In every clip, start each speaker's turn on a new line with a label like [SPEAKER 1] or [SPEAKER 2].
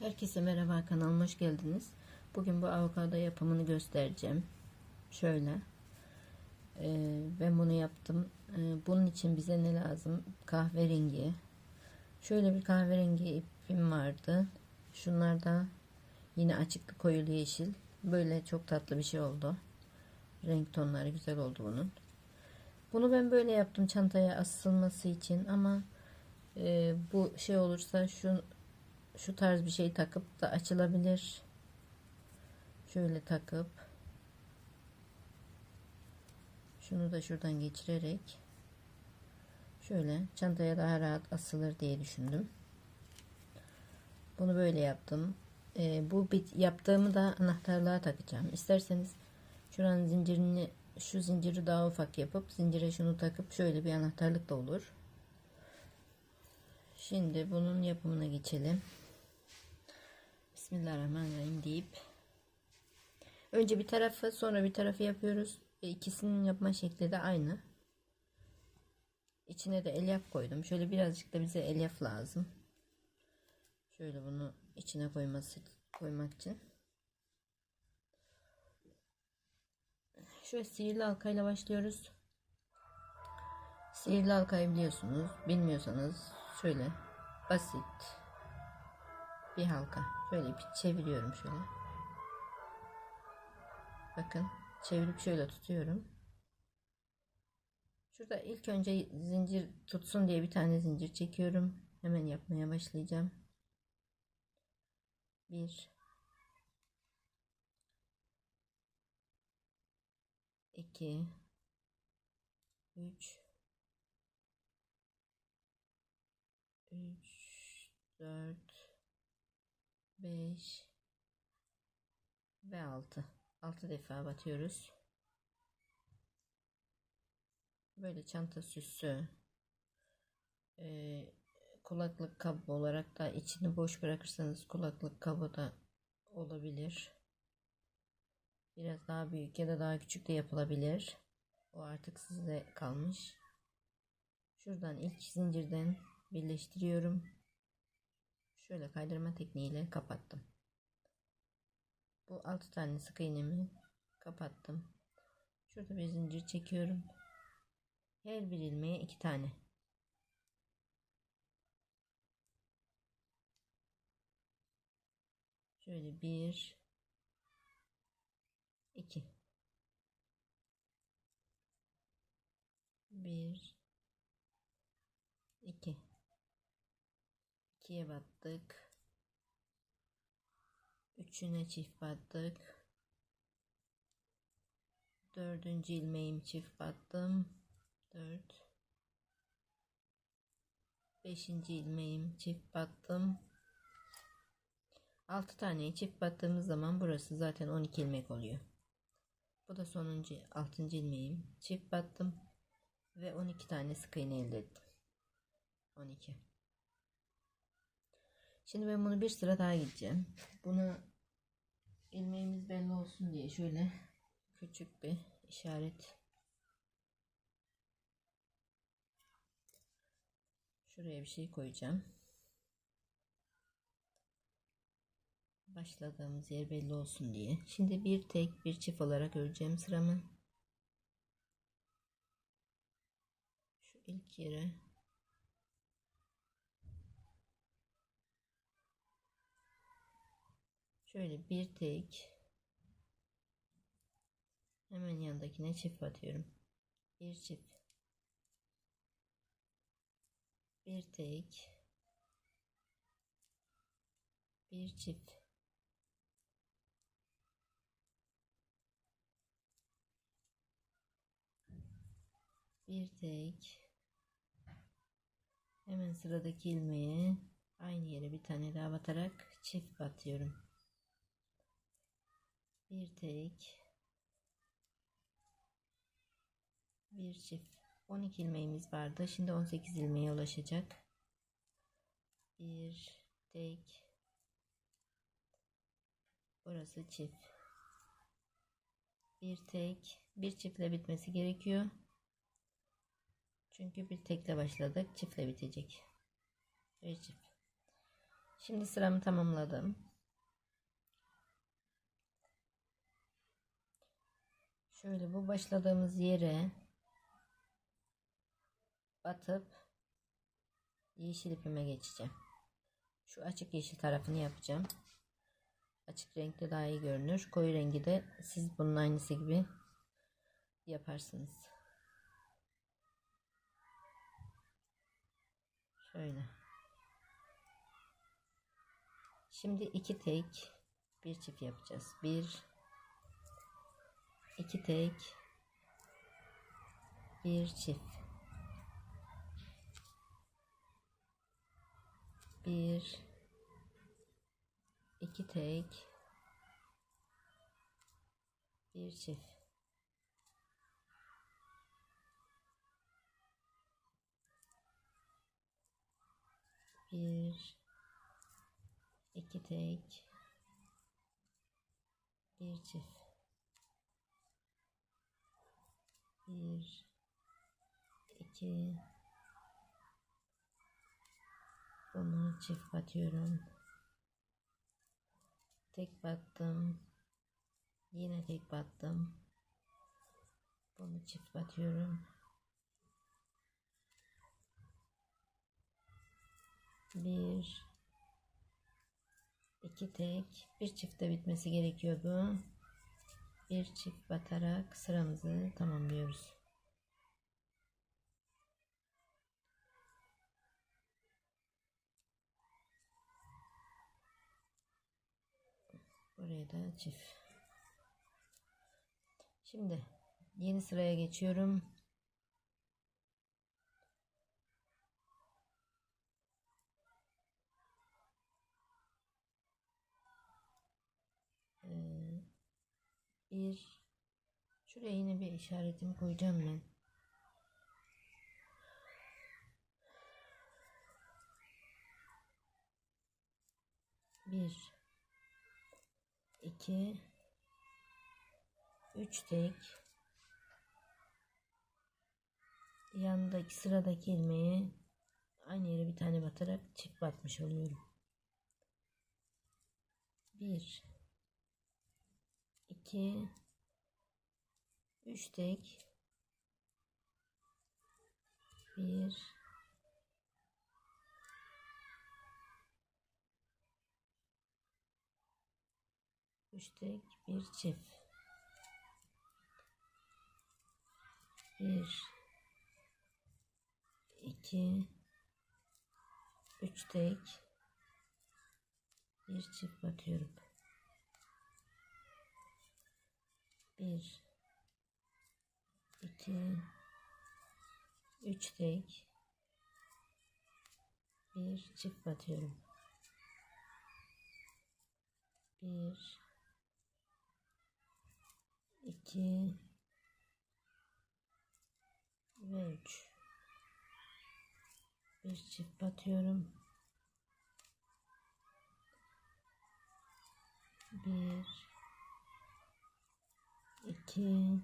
[SPEAKER 1] Herkese merhaba kanalıma hoş geldiniz. Bugün bu avokado yapımını göstereceğim. Şöyle. Ee, ben bunu yaptım. Ee, bunun için bize ne lazım? Kahverengi. Şöyle bir kahverengi ipim vardı. Şunlar da yine açık koyulu yeşil. Böyle çok tatlı bir şey oldu. Renk tonları güzel oldu bunun. Bunu ben böyle yaptım çantaya asılması için ama e, bu şey olursa şu şu tarz bir şey takıp da açılabilir. Şöyle takıp şunu da şuradan geçirerek şöyle çantaya daha rahat asılır diye düşündüm. Bunu böyle yaptım. Ee, bu bit yaptığımı da anahtarlığa takacağım. İsterseniz şuranın zincirini şu zinciri daha ufak yapıp zincire şunu takıp şöyle bir anahtarlık da olur. Şimdi bunun yapımına geçelim. Bismillahirrahmanirrahim deyip önce bir tarafı sonra bir tarafı yapıyoruz. E, İkisinin yapma şekli de aynı. İçine de elyaf koydum. Şöyle birazcık da bize elyaf lazım. Şöyle bunu içine koyması koymak için. Şöyle sihirli halkayla başlıyoruz. Sihirli halkayı biliyorsunuz. Bilmiyorsanız şöyle basit bir halka. Şöyle bir çeviriyorum şöyle. Bakın çevirip şöyle tutuyorum. Şurada ilk önce zincir tutsun diye bir tane zincir çekiyorum. Hemen yapmaya başlayacağım. Bir iki üç üç dört 5 ve 6 6 defa batıyoruz. Böyle çanta süsü e, kulaklık kabı olarak da içini boş bırakırsanız kulaklık kabı da olabilir. Biraz daha büyük ya da daha küçük de yapılabilir. O artık size kalmış. Şuradan ilk zincirden birleştiriyorum şöyle kaydırma tekniğiyle kapattım. Bu 6 tane sık iğnemi kapattım. Şurada bir zincir çekiyorum. Her bir ilmeğe 2 tane. Şöyle 1 2 1 2 2'ye battık. Üçüne çift battık. Dördüncü ilmeğim çift battım. Dört. Beşinci ilmeğim çift battım. Altı tane çift battığımız zaman burası zaten 12 ilmek oluyor. Bu da sonuncu altıncı ilmeğim. Çift battım. Ve 12 tane sık iğne elde ettim. 12. Şimdi ben bunu bir sıra daha gideceğim. Bunu ilmeğimiz belli olsun diye şöyle küçük bir işaret şuraya bir şey koyacağım. Başladığımız yer belli olsun diye. Şimdi bir tek bir çift olarak öreceğim sıramı. Şu ilk yere Şöyle bir tek hemen yanındakine çift batıyorum. Bir çift. Bir tek bir çift. Bir tek hemen sıradaki ilmeğe aynı yere bir tane daha batarak çift batıyorum bir tek. Bir çift. 12 ilmeğimiz vardı. Şimdi 18 ilmeğe ulaşacak. Bir tek. Burası çift. Bir tek. Bir çiftle bitmesi gerekiyor. Çünkü bir tekle başladık. Çiftle bitecek. Bir çift. Şimdi sıramı tamamladım. Şöyle bu başladığımız yere batıp yeşil ipime geçeceğim. Şu açık yeşil tarafını yapacağım. Açık renkte daha iyi görünür. Koyu rengi de siz bunun aynısı gibi yaparsınız. Şöyle. Şimdi iki tek bir çift yapacağız. Bir iki tek bir çift. Bir iki tek bir çift. Bir iki tek bir çift. Bir iki bunu çift batıyorum. Tek battım. Yine tek battım. Bunu çift batıyorum. Bir iki tek bir çifte bitmesi gerekiyordu. Bir çift batarak sıramızı tamamlıyoruz. Buraya da çift. Şimdi yeni sıraya geçiyorum. 1 Şuraya yine bir işaretimi koyacağım ben. Bir, iki, üç tek yandaki sıradaki ilmeğe aynı yere bir tane batarak çift batmış oluyorum. Bir, 2 3 tek 1 üç tek bir çift. Bir iki üç tek bir çift batıyorum bir. İki. Üç tek. Bir. Çift batıyorum. Bir. 2 ve 3 bir çift batıyorum. 1 2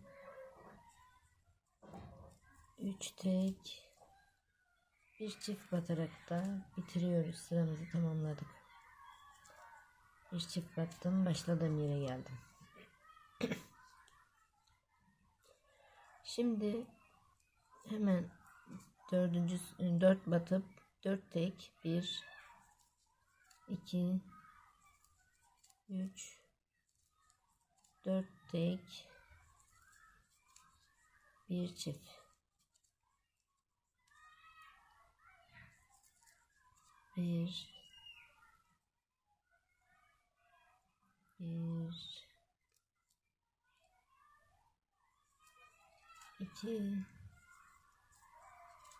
[SPEAKER 1] 3 tek bir çift batarak da bitiriyoruz. Sıramızı tamamladık. Bir çift battım. Başladığım yere geldim. Şimdi hemen dördüncü dört batıp dört tek bir iki üç dört tek. Bir çift. Bir. Bir. 2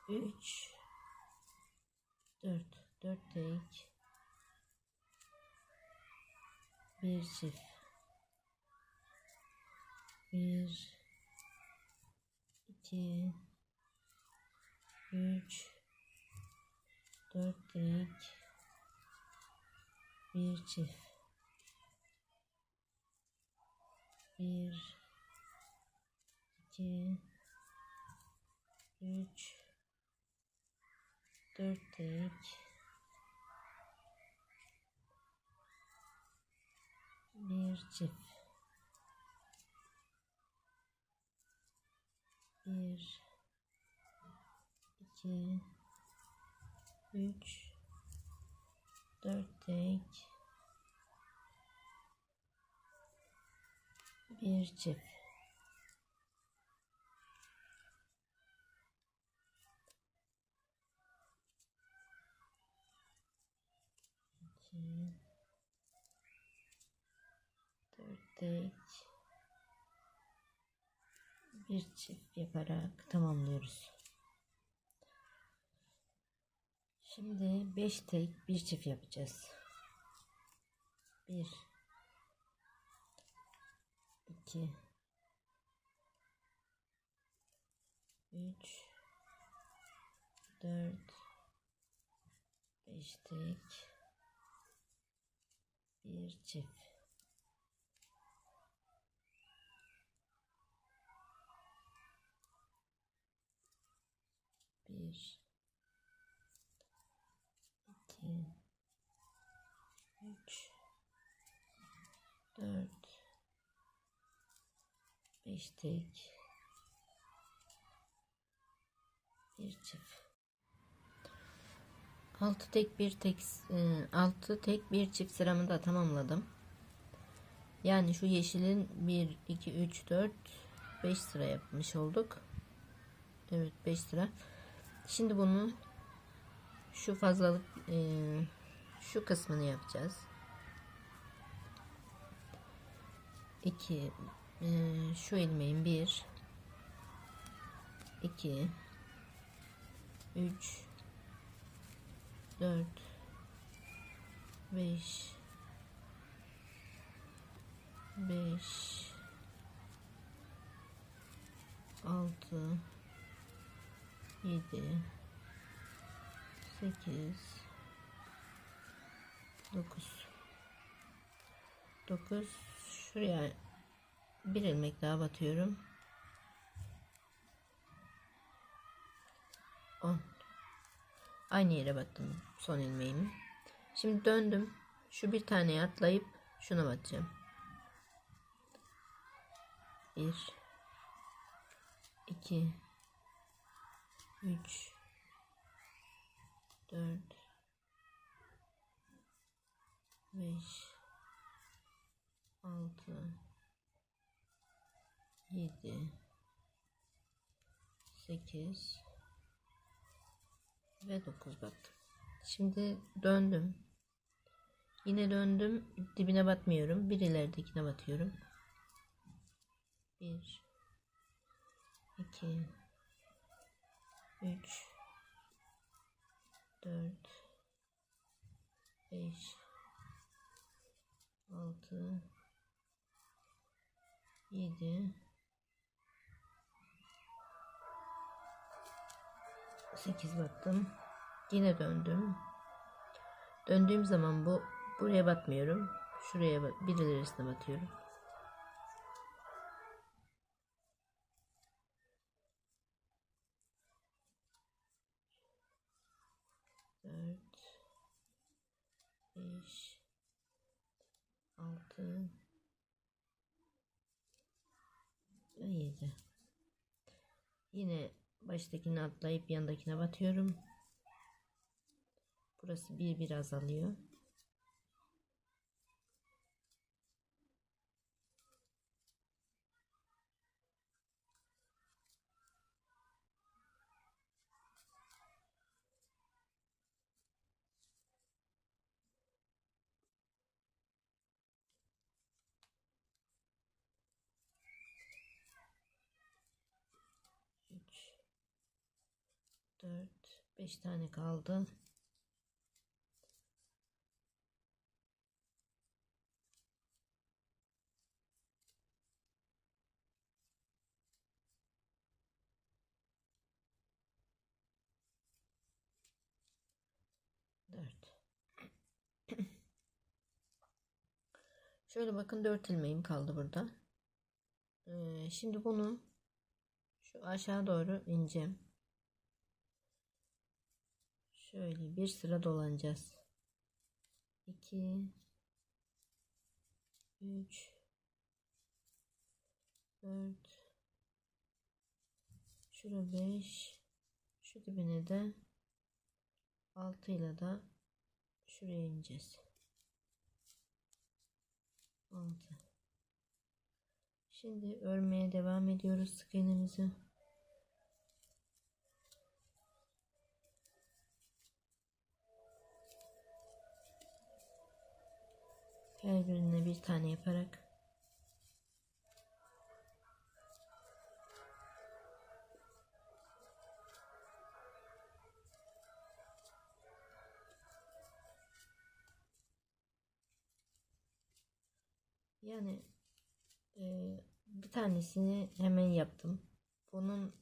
[SPEAKER 1] 3 4 4 tek. Bir çift bir, iki, üç, dört direk, bir çift. Bir, iki, üç, dört direk, bir çift. 2 3 4 tek 1 çift tek bir çift yaparak tamamlıyoruz. Şimdi 5 tek bir çift yapacağız. 1 2 3 4 5 tek. Bir çift. Bir iki üç dört beş tek bir çift altı tek bir tek e, altı tek bir çift sıramı da tamamladım. Yani şu yeşilin 1 2 3 4 5 sıra yapmış olduk. Evet 5 sıra. Şimdi bunu şu fazlalık e, şu kısmını yapacağız. 2 e, şu ilmeğin 1 2 3 4 5 5 6 7 8 9 9 şuraya bir ilmek daha batıyorum. 10 aynı yere battım son ilmeğimi. Şimdi döndüm. Şu bir tane atlayıp şuna batacağım. 1 2 3 4 5 6 7 8 ve 9 battım. Şimdi döndüm. Yine döndüm. Dibine batmıyorum. Bir ileridekine batıyorum. 1 2 3 4 5 6 7 8 battım. Yine döndüm. Döndüğüm zaman bu buraya batmıyorum. Şuraya bat, batıyorum. Dört, beş, altı ve yedi. Yine baştakini atlayıp yandakine batıyorum. Burası bir bir azalıyor. 4, 5 tane kaldı. Dört. Şöyle bakın dört ilmeğim kaldı burada. Ee, şimdi bunu şu aşağı doğru ineceğim. Şöyle bir sıra dolanacağız. 2 3 3 4 Şura 5 şu dibine de 6 ile de şuraya ineceğiz. 6 Şimdi örmeye devam ediyoruz sık iğnemizi. Her birine bir tane yaparak Yani e, bir tanesini hemen yaptım. Bunun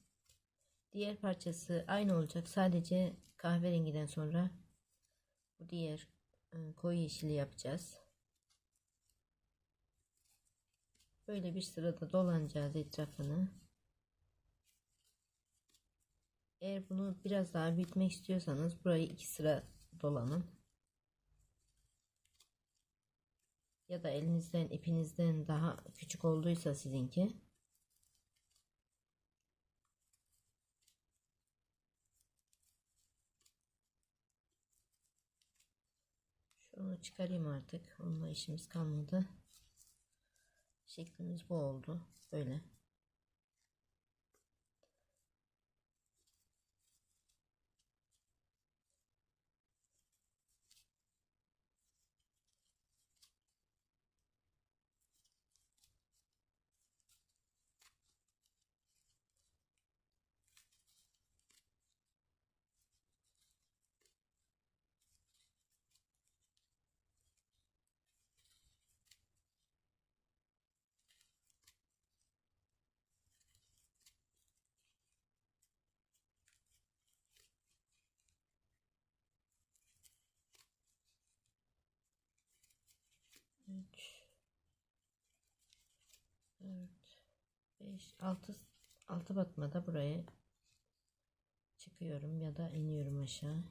[SPEAKER 1] diğer parçası aynı olacak. Sadece kahverengiden sonra bu diğer e, koyu yeşili yapacağız. Böyle bir sırada dolanacağız etrafını. Eğer bunu biraz daha büyütmek istiyorsanız burayı iki sıra dolanın. ya da elinizden ipinizden daha küçük olduysa sizinki şunu çıkarayım artık onunla işimiz kalmadı şeklimiz bu oldu. Böyle 3 4 5 6 6 batmada buraya çıkıyorum ya da iniyorum aşağı.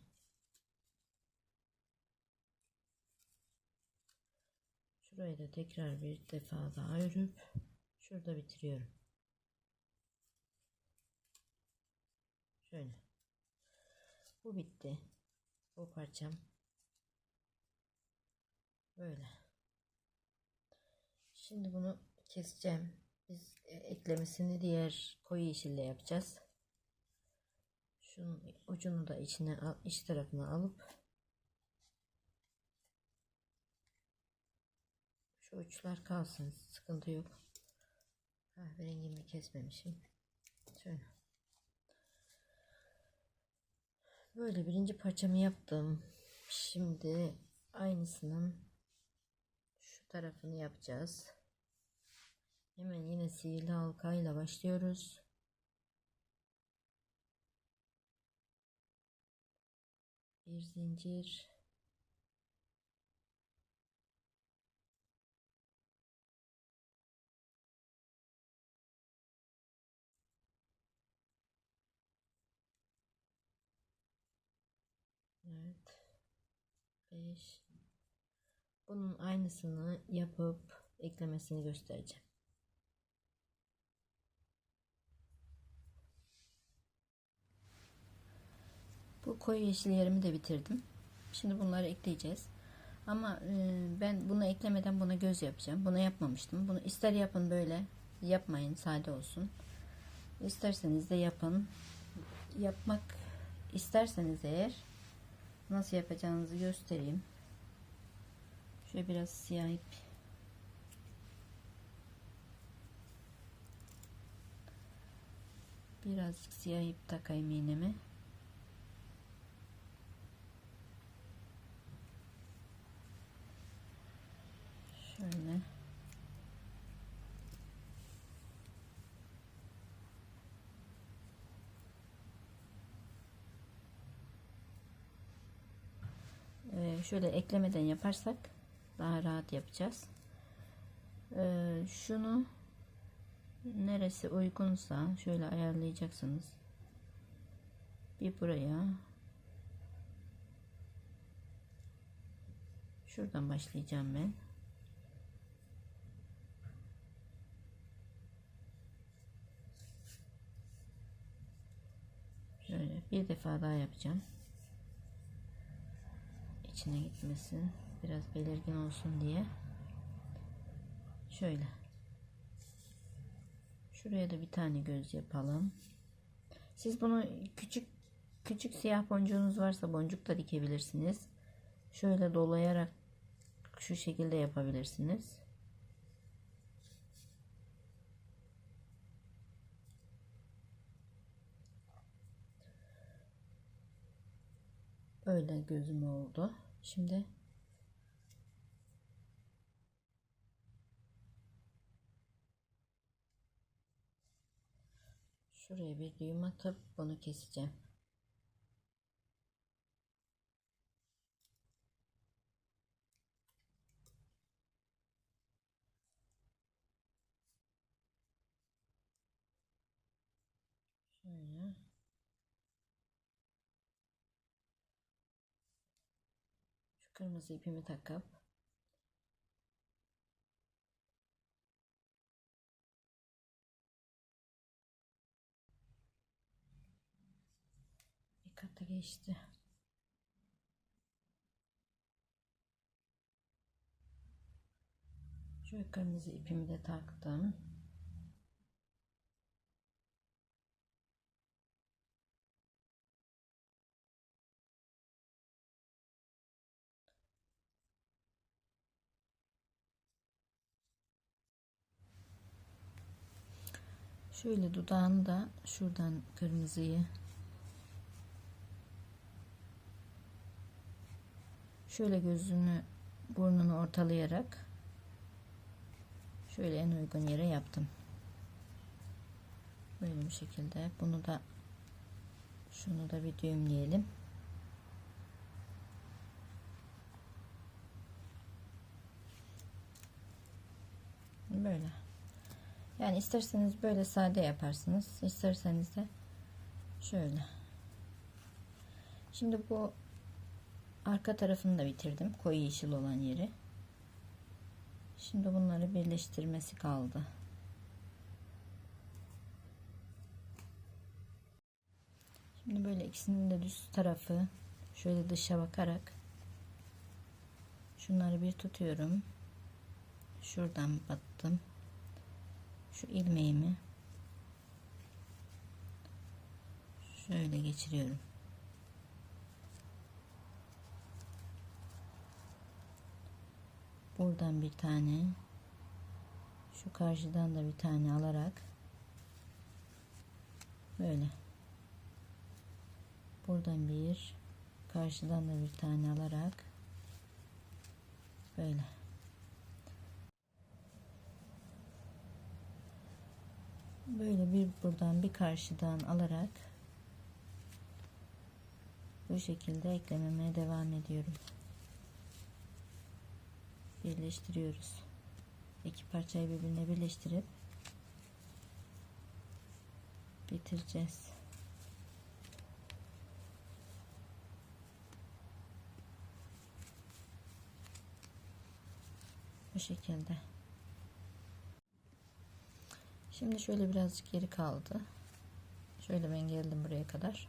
[SPEAKER 1] Şurayı da tekrar bir defa daha örüp şurada bitiriyorum. Şöyle. Bu bitti. Bu parçam. Böyle. Şimdi bunu keseceğim. Biz e, eklemesini diğer koyu yeşille yapacağız. Şunun ucunu da içine iç tarafına alıp şu uçlar kalsın. Sıkıntı yok. Kahverengimi kesmemişim. Şöyle. Böyle birinci parçamı yaptım. Şimdi aynısının tarafını yapacağız. Hemen yine sihirli halkayla başlıyoruz. Bir zincir. Evet. 5 bunun aynısını yapıp eklemesini göstereceğim. Bu koyu yeşil yerimi de bitirdim. Şimdi bunları ekleyeceğiz. Ama e, ben bunu eklemeden buna göz yapacağım. Bunu yapmamıştım. Bunu ister yapın böyle yapmayın sade olsun. İsterseniz de yapın. Yapmak isterseniz eğer nasıl yapacağınızı göstereyim. Şöyle biraz siyah ip. Birazcık siyah ip takayım iğnemi. Şöyle. Ee, şöyle eklemeden yaparsak daha rahat yapacağız. Ee, şunu neresi uygunsa şöyle ayarlayacaksınız. Bir buraya şuradan başlayacağım ben. Şöyle bir defa daha yapacağım. İçine gitmesin. Biraz belirgin olsun diye. Şöyle. Şuraya da bir tane göz yapalım. Siz bunu küçük küçük siyah boncuğunuz varsa boncuk da dikebilirsiniz. Şöyle dolayarak şu şekilde yapabilirsiniz. Öyle gözüm oldu. Şimdi şuraya bir düğüm atıp bunu keseceğim. Şöyle. Şu kırmızı ipimi takıp bir katı geçti. Şu kırmızı ipimi de taktım. Şöyle dudağını da şuradan kırmızıyı şöyle gözünü burnunu ortalayarak şöyle en uygun yere yaptım. Böyle bir şekilde bunu da şunu da bir düğümleyelim. Böyle. Yani isterseniz böyle sade yaparsınız. isterseniz de şöyle. Şimdi bu arka tarafını da bitirdim. Koyu yeşil olan yeri. Şimdi bunları birleştirmesi kaldı. Şimdi böyle ikisinin de düz tarafı şöyle dışa bakarak şunları bir tutuyorum. Şuradan battım şu ilmeğimi şöyle geçiriyorum. Buradan bir tane şu karşıdan da bir tane alarak böyle buradan bir karşıdan da bir tane alarak böyle böyle bir buradan bir karşıdan alarak bu şekilde eklememe devam ediyorum. Birleştiriyoruz. İki parçayı birbirine birleştirip bitireceğiz. Bu şekilde Şimdi şöyle birazcık geri kaldı. Şöyle ben geldim buraya kadar.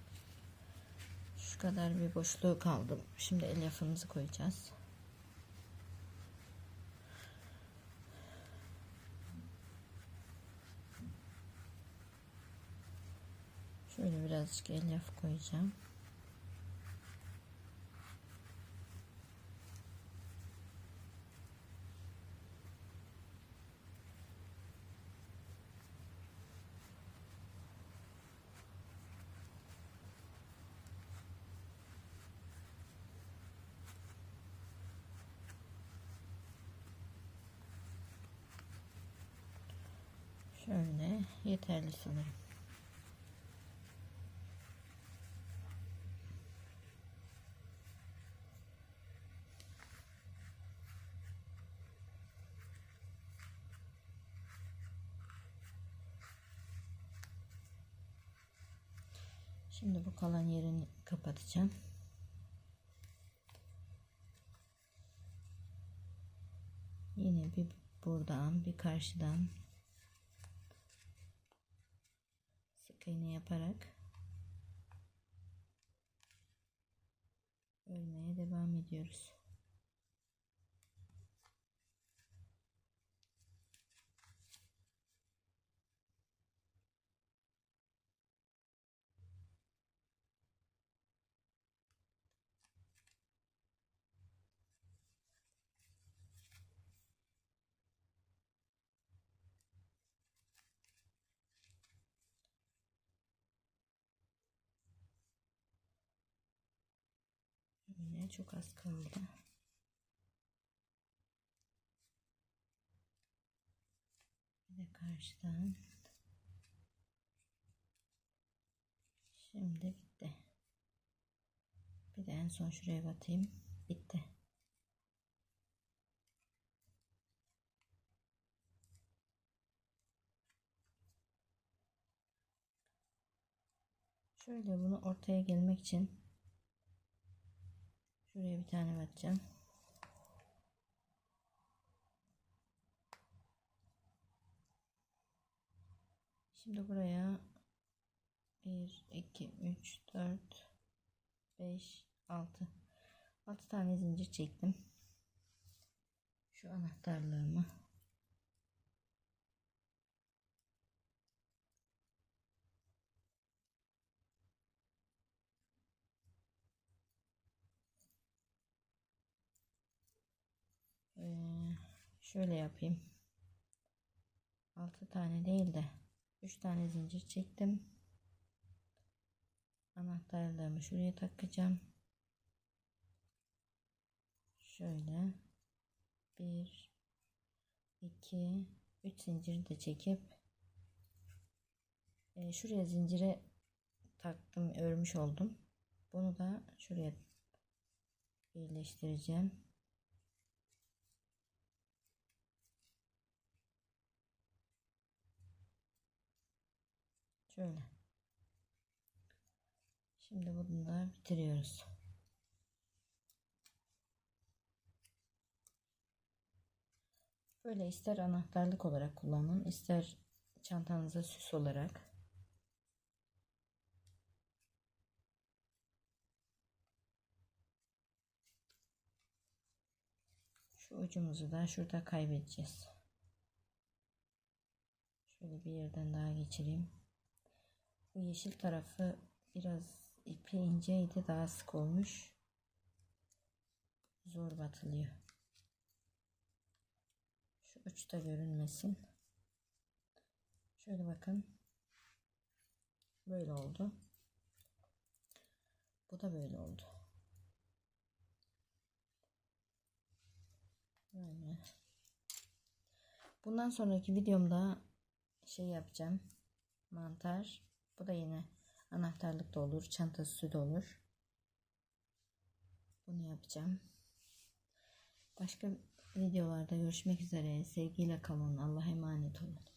[SPEAKER 1] Şu kadar bir boşluğu kaldı. Şimdi elyafımızı koyacağız. Şöyle birazcık elyaf koyacağım. Şöyle yeterli sanırım. Şimdi bu kalan yerini kapatacağım. Yine bir buradan bir karşıdan sık yaparak örmeye devam ediyoruz. Yine çok az kaldı. Bir de karşıdan. Şimdi bitti. Bir de en son şuraya batayım. Bitti. Şöyle bunu ortaya gelmek için şuraya bir tane batacağım. Şimdi buraya 1 2 3 4 5 6 6 tane zincir çektim. Şu anahtarlığımı şöyle yapayım. 6 tane değil de 3 tane zincir çektim. Anahtarlarımı şuraya takacağım. Şöyle 1 2 3 zinciri de çekip e, şuraya zincire taktım örmüş oldum. Bunu da şuraya birleştireceğim. Şöyle. Şimdi bunu da bitiriyoruz. Böyle ister anahtarlık olarak kullanın, ister çantanıza süs olarak. Şu ucumuzu da şurada kaybedeceğiz. Şöyle bir yerden daha geçireyim. Bu yeşil tarafı biraz ipi inceydi daha sık olmuş. Zor batılıyor. Şu uçta görünmesin. Şöyle bakın. Böyle oldu. Bu da böyle oldu. Böyle. Bundan sonraki videomda şey yapacağım. Mantar. Bu da yine anahtarlık da olur. Çantası da olur. Bunu yapacağım. Başka videolarda görüşmek üzere. Sevgiyle kalın. Allah'a emanet olun.